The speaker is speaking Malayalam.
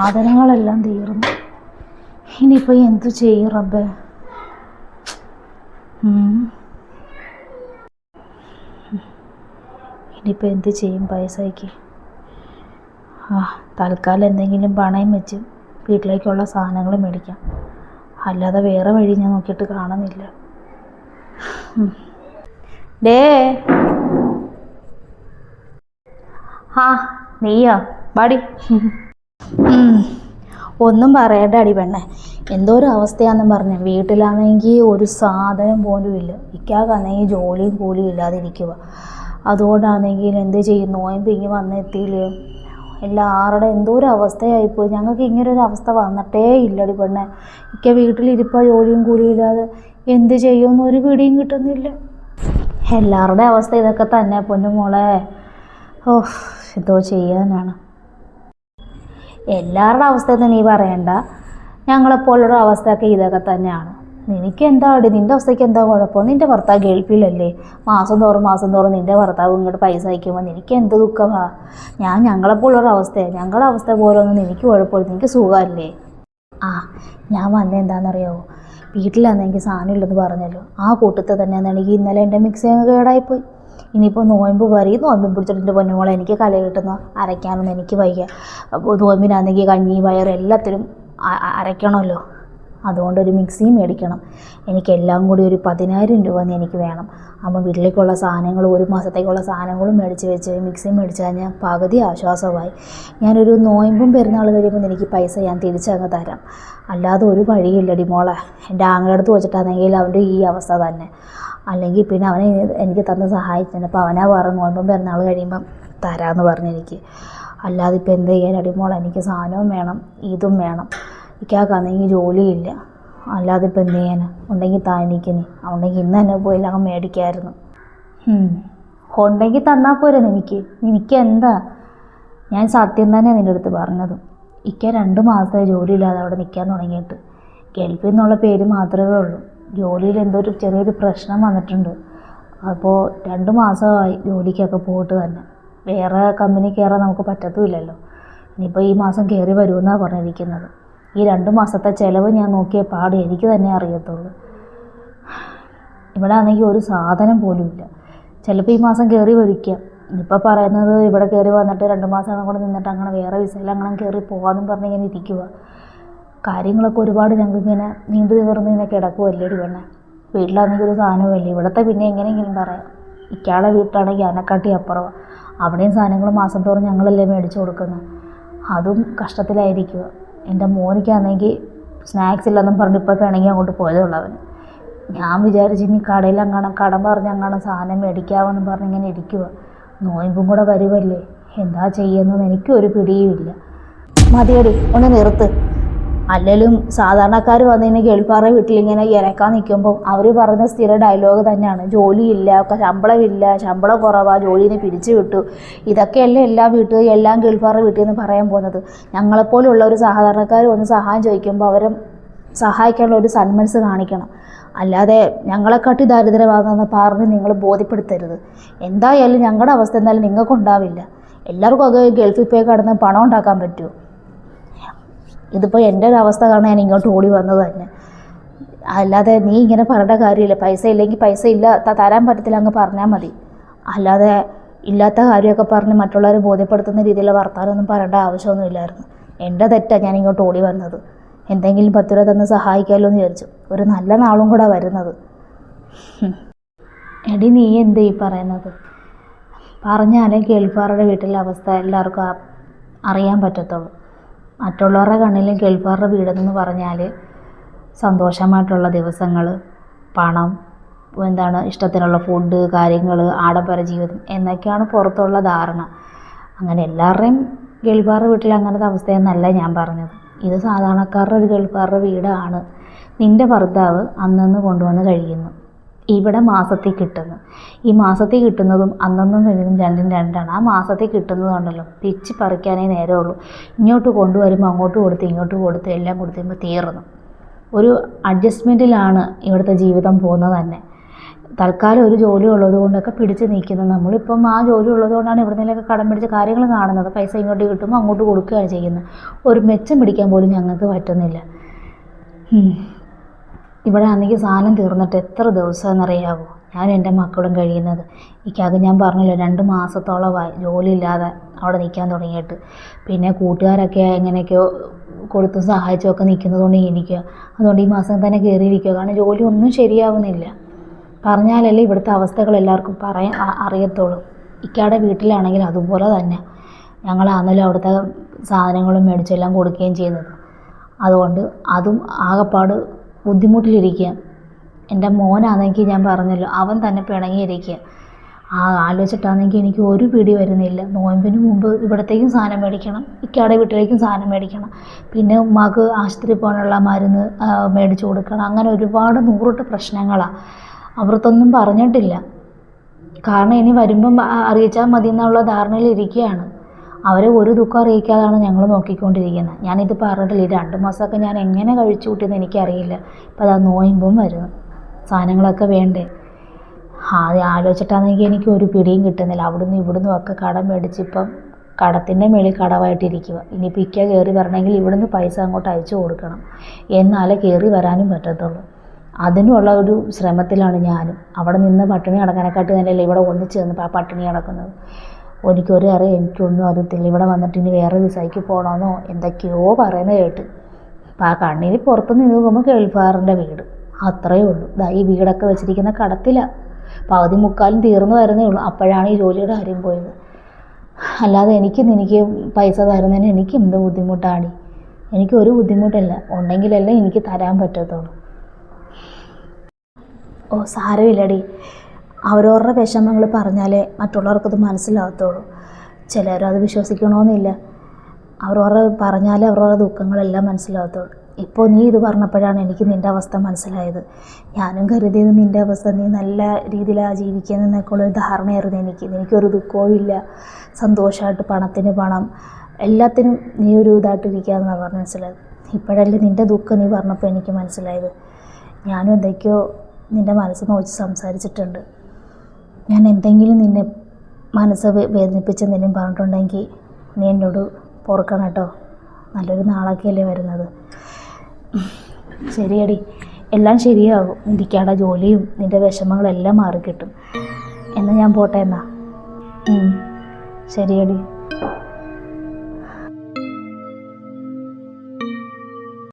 സാധനങ്ങളെല്ലാം തീർന്നു. ഇനിയിപ്പോൾ എന്തു ചെയ്യും റബ്ബേ. ഇനിയിപ്പോൾ എന്ത് ചെയ്യും പൈസയ്ക്ക്? ആ തൽക്കാലം എന്തെങ്കിലും പണയം വെച്ച് വീട്ടിലേക്കുള്ള സാധനങ്ങൾ മേടിക്കാം. അല്ലാതെ വേറെ വഴി ഞാൻ നോക്കിയിട്ട് കാണുന്നില്ല. ഡേ. ആ നീയോ? ബാടി. ഒന്നും പറയണ്ട അടി പെണ്ണേ. എന്തോ ഒരു അവസ്ഥയാണെന്ന് പറഞ്ഞു. വീട്ടിലാണെങ്കിൽ ഒരു സാധനം പോലും ഇല്ല. ഇക്കാക്കാണെങ്കിൽ ജോലിയും കൂലിയും ഇല്ലാതിരിക്കുക അതുകൊണ്ടാണെങ്കിൽ എന്ത് ചെയ്യും? നോയമ്പ് ഇങ്ങനെ വന്നെത്തിയില്ലേ? എല്ലാവരുടെ എന്തോ ഒരു അവസ്ഥയായിപ്പോയി. ഞങ്ങൾക്ക് ഇങ്ങനൊരു അവസ്ഥ വന്നിട്ടേ ഇല്ലടി പെണ്ണെ. ഇക്ക വീട്ടിലിരിപ്പോൾ ജോലിയും കൂലിയും ഇല്ലാതെ. എന്ത് ചെയ്യുമെന്ന് ഒരു പിടിയും കിട്ടുന്നില്ല. എല്ലാവരുടെ അവസ്ഥ ഇതൊക്കെ തന്നെ പൊന്നുമോളെ. ഓ എന്തോ ചെയ്യാനാണ്. എല്ലാവരുടെ അവസ്ഥയൊന്നും നീ പറയണ്ട. ഞങ്ങളെപ്പോലുള്ള അവസ്ഥയൊക്കെ ഇതൊക്കെ തന്നെയാണ്. നിനക്ക് എന്താ അടി നിന്റെ അവസ്ഥയ്ക്ക് എന്താ കുഴപ്പം? നിന്റെ ഭർത്താവ് ഗൾഫിലല്ലേ? മാസം തോറും മാസം തോറും നിന്റെ ഭർത്താവ് ഇങ്ങോട്ട് പൈസ അയക്കുമ്പോൾ നിനക്ക് എന്ത് ദുഃഖമാ? ഞാൻ ഞങ്ങളെപ്പോലുള്ള അവസ്ഥയാണ് ഞങ്ങളുടെ അവസ്ഥ പോലൊന്നും നിനക്ക് കുഴപ്പമില്ല. നിനക്ക് സുഖമല്ലേ? ആ ഞാൻ വന്നത് വീട്ടിലാണെന്ന് എനിക്ക് സാധനം ഇല്ലെന്ന് പറഞ്ഞല്ലോ. ആ കൂട്ടത്തിൽ തന്നെ ഇന്നലെ എന്റെ മിക്സി അങ്ങ് കേടായിപ്പോയി. ഇനിയിപ്പോൾ നോയമ്പ് പറയും നോയമ്പ് പിടിച്ചിട്ട് പൊന്നുമോളെ എനിക്ക് കല കിട്ടുന്ന അരയ്ക്കാനൊന്നും എനിക്ക് വയ്യ. അപ്പോൾ നോയമ്പിനാണെങ്കിൽ കഞ്ഞി പയർ എല്ലാത്തിനും അരയ്ക്കണമല്ലോ. അതുകൊണ്ട് ഒരു മിക്സിയും മേടിക്കണം. എനിക്കെല്ലാം കൂടി ഒരു പതിനായിരം രൂപ എനിക്ക് വേണം. അമ്മ വീട്ടിലേക്കുള്ള സാധനങ്ങളും ഒരു മാസത്തേക്കുള്ള സാധനങ്ങളും മേടിച്ച് വെച്ച് മിക്സിയും മേടിച്ച് കഴിഞ്ഞാൽ പകുതി ആശ്വാസമായി. ഞാനൊരു നോയമ്പും പെരുന്നാൾ കഴിയുമ്പോൾ എനിക്ക് പൈസ ഞാൻ തിരിച്ചങ്ങ് തരാം. അല്ലാതെ ഒരു വഴിയില്ലടി മോളെ. എന്റെ ആങ്ങളുടെ വെച്ചിട്ടാണെങ്കിൽ അവന്റെ ഈ അവസ്ഥ തന്നെ. അല്ലെങ്കിൽ പിന്നെ അവനെ എനിക്ക് തന്ന് സഹായിച്ചു അപ്പോൾ അവനാ പറഞ്ഞു നോയമ്പും പെരുന്നാൾ കഴിയുമ്പം തരാമെന്ന് പറഞ്ഞു എനിക്ക്. അല്ലാതെ ഇപ്പോൾ എന്ത് ചെയ്യാൻ അടിമോൾ എനിക്ക് സാധനവും വേണം ഇതും വേണം. ഇക്കാക്കാണെങ്കിൽ ജോലിയില്ല. അല്ലാതെ ഇപ്പോൾ എന്ത് ചെയ്യാൻ ഉണ്ടെങ്കിൽ താ എനിക്ക് നീ ഉണ്ടെങ്കിൽ ഇന്ന് തന്നെ പോയില്ല അങ്ങ് മേടിക്കായിരുന്നു. ഉണ്ടെങ്കിൽ തന്നാൽ പോരെ എനിക്ക് എനിക്ക് എന്താ? ഞാൻ സത്യം തന്നെ നിന്റെ അടുത്ത് പറഞ്ഞത്. ഇക്ക രണ്ട് മാസമായി ജോലിയില്ലാതെ അവിടെ നിൽക്കാൻ തുടങ്ങിയിട്ട്. ഗൾഫിൽ നിന്നുള്ള പേര് മാത്രമേ ഉള്ളൂ. ജോലിയിൽ എന്തോ ഒരു ചെറിയൊരു പ്രശ്നം വന്നിട്ടുണ്ട്. അപ്പോൾ രണ്ട് മാസമായി ജോലിക്കൊക്കെ പോയിട്ട് തന്നെ. വേറെ കമ്പനി കയറാൻ നമുക്ക് പറ്റത്തുമില്ലല്ലോ. ഇനിയിപ്പോൾ ഈ മാസം കയറി വരുമെന്നാണ് പറഞ്ഞിരിക്കുന്നത്. ഈ രണ്ട് മാസത്തെ ചിലവ് ഞാൻ നോക്കിയ പാട് എനിക്ക് തന്നെ അറിയത്തുള്ളൂ. ഇവിടെ ആണെങ്കിൽ ഒരു സാധനം പോലും ഇല്ല. ചിലപ്പോൾ ഈ മാസം കയറി വരിക്കാം. ഇപ്പോൾ പറയുന്നത് ഇവിടെ കയറി വന്നിട്ട് രണ്ട് മാസം കൂടെ നിന്നിട്ട് അങ്ങനെ വേറെ വിസയിൽ അങ്ങനെ കയറി പോകാമെന്നും പറഞ്ഞ് ഇങ്ങനെ ഇരിക്കുക കാര്യങ്ങളൊക്കെ ഒരുപാട് ഞങ്ങൾക്കിങ്ങനെ നീണ്ടു നിവർന്ന് ഇങ്ങനെ കിടക്കുമല്ലേ ഒരു പെണ്ണെ. വീട്ടിലാണെങ്കിൽ ഒരു സാധനവുമില്ല. ഇവിടുത്തെ പിന്നെ എങ്ങനെയെങ്കിലും പറയാം. ഇക്കാളെ വീട്ടിലാണെങ്കിൽ അനക്കാട്ടി അപ്പുറം അവിടെയും സാധനങ്ങൾ മാസം തോറും ഞങ്ങളല്ലേ മേടിച്ചു കൊടുക്കുന്നത് അതും കഷ്ടത്തിലായിരിക്കുക എന്റെ മോനിക്കാണെങ്കിൽ സ്നാക്സ് ഇല്ലെന്നും പറഞ്ഞ് ഇപ്പോൾ വേണമെങ്കിൽ അങ്ങോട്ട് പോയതേ ഉള്ളവൻ ഞാൻ വിചാരിച്ചു ഇനി കടയിൽ അങ്ങാണം കടം പറഞ്ഞ് അങ്ങാണം സാധനം മേടിക്കാമെന്ന് പറഞ്ഞ് ഇങ്ങനെ ഇരിക്കുക നോയമ്പും കൂടെ വരുമല്ലേ എന്താ ചെയ്യുന്നതെന്ന് എനിക്കൊരു പിടിയുമില്ല. മതിയടി ഒന്ന് നിർത്ത്. അല്ലെങ്കിലും സാധാരണക്കാർ വന്നിങ്ങനെ ഗൾഫാറ വീട്ടിലിങ്ങനെ ഇരക്കാൻ നിൽക്കുമ്പോൾ അവർ പറയുന്ന സ്ഥിര ഡയലോഗ് തന്നെയാണ്. ജോലിയില്ല ശമ്പളമില്ല ശമ്പളം കുറവാണ് ജോലിയിൽ നിന്ന് പിരിച്ചു വിട്ടു. ഇതൊക്കെയല്ലേ എല്ലാ വീട്ടിൽ എല്ലാം കേൾപ്പാറ വീട്ടിൽ നിന്ന് പറയാൻ പോകുന്നത്. ഞങ്ങളെപ്പോലുള്ള ഒരു സാധാരണക്കാർ വന്ന് സഹായം ചോദിക്കുമ്പോൾ അവരെ സഹായിക്കാനുള്ള ഒരു സന്മനസ് കാണിക്കണം. അല്ലാതെ ഞങ്ങളെക്കാട്ടി ദാരിദ്ര്യമാകുന്ന പറഞ്ഞ് നിങ്ങൾ ബോധ്യപ്പെടുത്തരുത്. എന്തായാലും ഞങ്ങളുടെ അവസ്ഥ എന്തായാലും നിങ്ങൾക്കുണ്ടാവില്ല. എല്ലാവർക്കും അത് ഗൾഫിൽ പോയി കടന്ന് പണം ഉണ്ടാക്കാൻ പറ്റുമോ ഇതിപ്പോൾ എന്റെ ഒരു അവസ്ഥ കാരണം ഞാൻ ഇങ്ങോട്ട് ഓടി വന്നത് തന്നെ. അല്ലാതെ നീ ഇങ്ങനെ പറയേണ്ട കാര്യമില്ല. പൈസ ഇല്ലെങ്കിൽ പൈസ ഇല്ല തരാൻ പറ്റത്തില്ല അങ്ങ് പറഞ്ഞാൽ മതി. അല്ലാതെ ഇല്ലാത്ത കാര്യമൊക്കെ പറഞ്ഞ് മറ്റുള്ളവരെ ബോധ്യപ്പെടുത്തുന്ന രീതിയിലുള്ള വർത്തമാനമൊന്നും പറയേണ്ട ആവശ്യമൊന്നുമില്ലായിരുന്നു എന്റെ തെറ്റാണ് ഞാൻ ഇങ്ങോട്ട് ഓടി വന്നത്. എന്തെങ്കിലും പത്ത് രൂപ തന്ന് സഹായിക്കാമല്ലോ എന്ന് വിചാരിച്ചു. ഒരു നല്ല നാളും കൂടെ വരുന്നത്. എടി നീ എന്ത് ഈ പറയുന്നത്? പറഞ്ഞാലേ കേൾപ്പാറുടെ വീട്ടിലെ അവസ്ഥ എല്ലാവർക്കും അറിയാൻ പറ്റത്തുള്ളൂ. മറ്റുള്ളവരുടെ കണ്ണിലും ഗൾഫാറുടെ വീടെന്ന് പറഞ്ഞാൽ സന്തോഷമായിട്ടുള്ള ദിവസങ്ങൾ പണം എന്താണ് ഇഷ്ടത്തിനുള്ള ഫുഡ് കാര്യങ്ങൾ ആഡംബര ജീവിതം എന്നൊക്കെയാണ് പുറത്തുള്ള ധാരണ. അങ്ങനെ എല്ലാവരുടെയും ഗൾഫാറുടെ വീട്ടിൽ അങ്ങനത്തെ അവസ്ഥയെന്നല്ല ഞാൻ പറഞ്ഞത്. ഇത് സാധാരണക്കാരുടെ ഒരു ഗൾഫാറുടെ വീടാണ്. നിന്റെ ഭർത്താവ് അന്നന്ന് കൊണ്ടുവന്ന് കഴിയുന്നു ഇവിടെ മാസത്തിൽ കിട്ടുന്നു. ഈ മാസത്തിൽ കിട്ടുന്നതും അന്നന്നും കഴിഞ്ഞതും രണ്ടും രണ്ടാണ്. ആ മാസത്തിൽ കിട്ടുന്നതുണ്ടല്ലോ പിച്ച് പറിക്കാനേ നേരമുള്ളൂ. ഇങ്ങോട്ട് കൊണ്ടുവരുമ്പോൾ അങ്ങോട്ട് കൊടുത്ത് ഇങ്ങോട്ട് കൊടുത്ത് എല്ലാം കൊടുത്തുമ്പോൾ തീർന്നു. ഒരു അഡ്ജസ്റ്റ്മെന്റിലാണ് ഇവിടുത്തെ ജീവിതം പോകുന്നത് തന്നെ. തൽക്കാലം ഒരു ജോലി ഉള്ളത് കൊണ്ടൊക്കെ പിടിച്ച് നിൽക്കുന്നത്. നമ്മളിപ്പം ആ ജോലി ഉള്ളത് കൊണ്ടാണ് നിന്നൊക്കെ കടം പിടിച്ച് കാര്യങ്ങൾ കാണുന്നത്. പൈസ ഇങ്ങോട്ട് കിട്ടുമ്പോൾ അങ്ങോട്ട് കൊടുക്കുകയാണ് ചെയ്യുന്നത്. ഒരു മെച്ചം പിടിക്കാൻ പോലും ഞങ്ങൾക്ക് പറ്റുന്നില്ല. ഇവിടെ ആണെങ്കിൽ സാധനം തീർന്നിട്ട് എത്ര ദിവസമെന്നറിയാവോ? ഞാൻ എന്റെ മക്കളും കഴിയുന്നത്. എനിക്കകം ഞാൻ പറഞ്ഞല്ലോ രണ്ട് മാസത്തോളമായി ജോലിയില്ലാതെ അവിടെ നിൽക്കാൻ തുടങ്ങിയിട്ട്. പിന്നെ കൂട്ടുകാരൊക്കെ എങ്ങനെയൊക്കെയോ കൊടുത്തും സഹായിച്ചൊക്കെ നിൽക്കുന്നതുകൊണ്ട് എനിക്ക്. അതുകൊണ്ട് ഈ മാസം തന്നെ കയറിയിരിക്കുക. കാരണം ജോലി ഒന്നും ശരിയാവുന്നില്ല. പറഞ്ഞാലല്ലേ ഇവിടുത്തെ അവസ്ഥകൾ എല്ലാവർക്കും പറയാൻ അറിയത്തുള്ളൂ. ഇക്കാടെ വീട്ടിലാണെങ്കിൽ അതുപോലെ തന്നെ. ഞങ്ങളാന്നല്ലോ അവിടുത്തെ സാധനങ്ങളും മേടിച്ചെല്ലാം കൊടുക്കുകയും ചെയ്യുന്നത് അതുകൊണ്ട് അതും ആകപ്പാട് ബുദ്ധിമുട്ടിലിരിക്കുക. എന്റെ മോനാണെങ്കിൽ ഞാൻ പറഞ്ഞല്ലോ അവൻ തന്നെ പിണങ്ങിയിരിക്കുക. ആ ആലോചിച്ചിട്ടാണെങ്കിൽ എനിക്ക് ഒരു പിടി വരുന്നില്ല. നോയമ്പിന് മുമ്പ് ഇവിടത്തേക്കും സാധനം മേടിക്കണം ഇക്കാടെ വീട്ടിലേക്കും സാധനം മേടിക്കണം. പിന്നെ ഉമ്മാക്ക് ആശുപത്രി പോകാനുള്ള മരുന്ന് മേടിച്ചു കൊടുക്കണം. അങ്ങനെ ഒരുപാട് നൂറിട്ട് പ്രശ്നങ്ങളാണ് അവർക്കൊന്നും പറഞ്ഞിട്ടില്ല. കാരണം ഇനി വരുമ്പം അറിയിച്ചാൽ മതി എന്നുള്ള ധാരണയിൽ ഇരിക്കുകയാണ് അവരെ ഒരു ദുഃഖം അറിയിക്കാതാണ് ഞങ്ങൾ നോക്കിക്കൊണ്ടിരിക്കുന്നത്. ഞാനിത് പറഞ്ഞിട്ടില്ല ഈ രണ്ട് മാസമൊക്കെ ഞാൻ എങ്ങനെ കഴിച്ചു കൂട്ടിയെന്ന് എനിക്കറിയില്ല. ഇപ്പം അതാ നോയമ്പും വരുന്നു സാധനങ്ങളൊക്കെ വേണ്ടേ? ആദ്യം ആലോചിച്ചിട്ടാണെങ്കിൽ എനിക്ക് ഒരു പിടിയും കിട്ടുന്നില്ല. അവിടുന്ന് ഇവിടുന്നും ഒക്കെ കടം മേടിച്ചിപ്പം കടത്തിന്റെ മേളിൽ കടവായിട്ടിരിക്കുക ഇനിയിപ്പോൾ ഇക്ക കയറി വരണമെങ്കിൽ ഇവിടുന്ന് പൈസ അങ്ങോട്ട് അയച്ചു കൊടുക്കണം. എന്നാലേ കയറി വരാനും പറ്റത്തുള്ളൂ. അതിനുള്ള ഒരു ശ്രമത്തിലാണ് ഞാനും. അവിടെ നിന്ന് പട്ടിണി കിടക്കാനെക്കാട്ടി നല്ലല്ലേ ഇവിടെ ഒന്നിച്ച് നിന്ന് പട്ടിണി കിടക്കുന്നത്. എനിക്കൊരു അറിയാം എനിക്കൊന്നും അറിയത്തില്ല ഇവിടെ വന്നിട്ട് ഇനി വേറെ വിസയ്ക്ക് പോകണമെന്നോ എന്തൊക്കെയോ പറയുന്നത് കേട്ട്. അപ്പം ആ കണ്ണിന് പുറത്ത് നിന്ന് നോക്കുമ്പോൾ കേൾഫാറിന്റെ വീട്. അത്രയേ ഉള്ളൂ. ദാ ഈ വീടൊക്കെ വെച്ചിരിക്കുന്ന കടത്തില. പകുതി മുക്കാലും തീർന്നു വരുന്നേ ഉള്ളൂ. അപ്പോഴാണ് ഈ ജോലിയുടെ കാര്യം പോയത്. അല്ലാതെ എനിക്ക് എനിക്ക് പൈസ തരുന്നതിന് എനിക്ക് എന്ത് ബുദ്ധിമുട്ടാണ് എനിക്ക് ഒരു ബുദ്ധിമുട്ടില്ല. ഉണ്ടെങ്കിലല്ലേ എനിക്ക് തരാൻ പറ്റത്തുള്ളൂ. ഓ സാരമില്ലടി. അവരവരുടെ വിഷമങ്ങൾ പറഞ്ഞാലേ മറ്റുള്ളവർക്കത് മനസ്സിലാകത്തുള്ളൂ. ചിലരത് വിശ്വസിക്കണമെന്നില്ല അവരവരുടെ പറഞ്ഞാലേ അവരവരുടെ ദുഃഖങ്ങളെല്ലാം മനസ്സിലാകത്തുള്ളൂ. ഇപ്പോൾ നീ ഇത് പറഞ്ഞപ്പോഴാണ് എനിക്ക് നിന്റെ അവസ്ഥ മനസ്സിലായത്. ഞാനും കരുതിയത് നിന്റെ അവസ്ഥ നീ നല്ല രീതിയിലാണ് ജീവിക്കുന്നതെന്നൊക്കെ ഉള്ളൊരു ധാരണയായിരുന്നു എനിക്ക്. എനിക്കൊരു ദുഃഖവും ഇല്ല. സന്തോഷമായിട്ട് പണത്തിന് പണം. എല്ലാത്തിനും നീ ഒരു ഇതായിട്ടിരിക്കാമെന്നാണ് പറഞ്ഞ മനസ്സിലായത്. ഇപ്പോഴല്ലേ നിന്റെ ദുഃഖം നീ പറഞ്ഞപ്പോൾ എനിക്ക് മനസ്സിലായത്. ഞാനും എന്തൊക്കെയോ നിന്റെ മനസ്സ് നോക്കി സംസാരിച്ചിട്ടുണ്ട്. ഞാൻ എന്തെങ്കിലും നിന്നെ മനസ്സ് വേദനിപ്പിച്ച് എന്തെങ്കിലും പറഞ്ഞിട്ടുണ്ടെങ്കിൽ നീ എന്നോട് പൊറുക്കണം കേട്ടോ. നല്ലൊരു നാളൊക്കെയല്ലേ വരുന്നത്. ശരിയടി. എല്ലാം ശരിയാകും നിന്റെ ജോലിയും നിന്റെ വിഷമങ്ങളെല്ലാം മാറിക്കിട്ടും. എന്നാൽ ഞാൻ പോട്ടെ എന്നാ. ശരിയടി.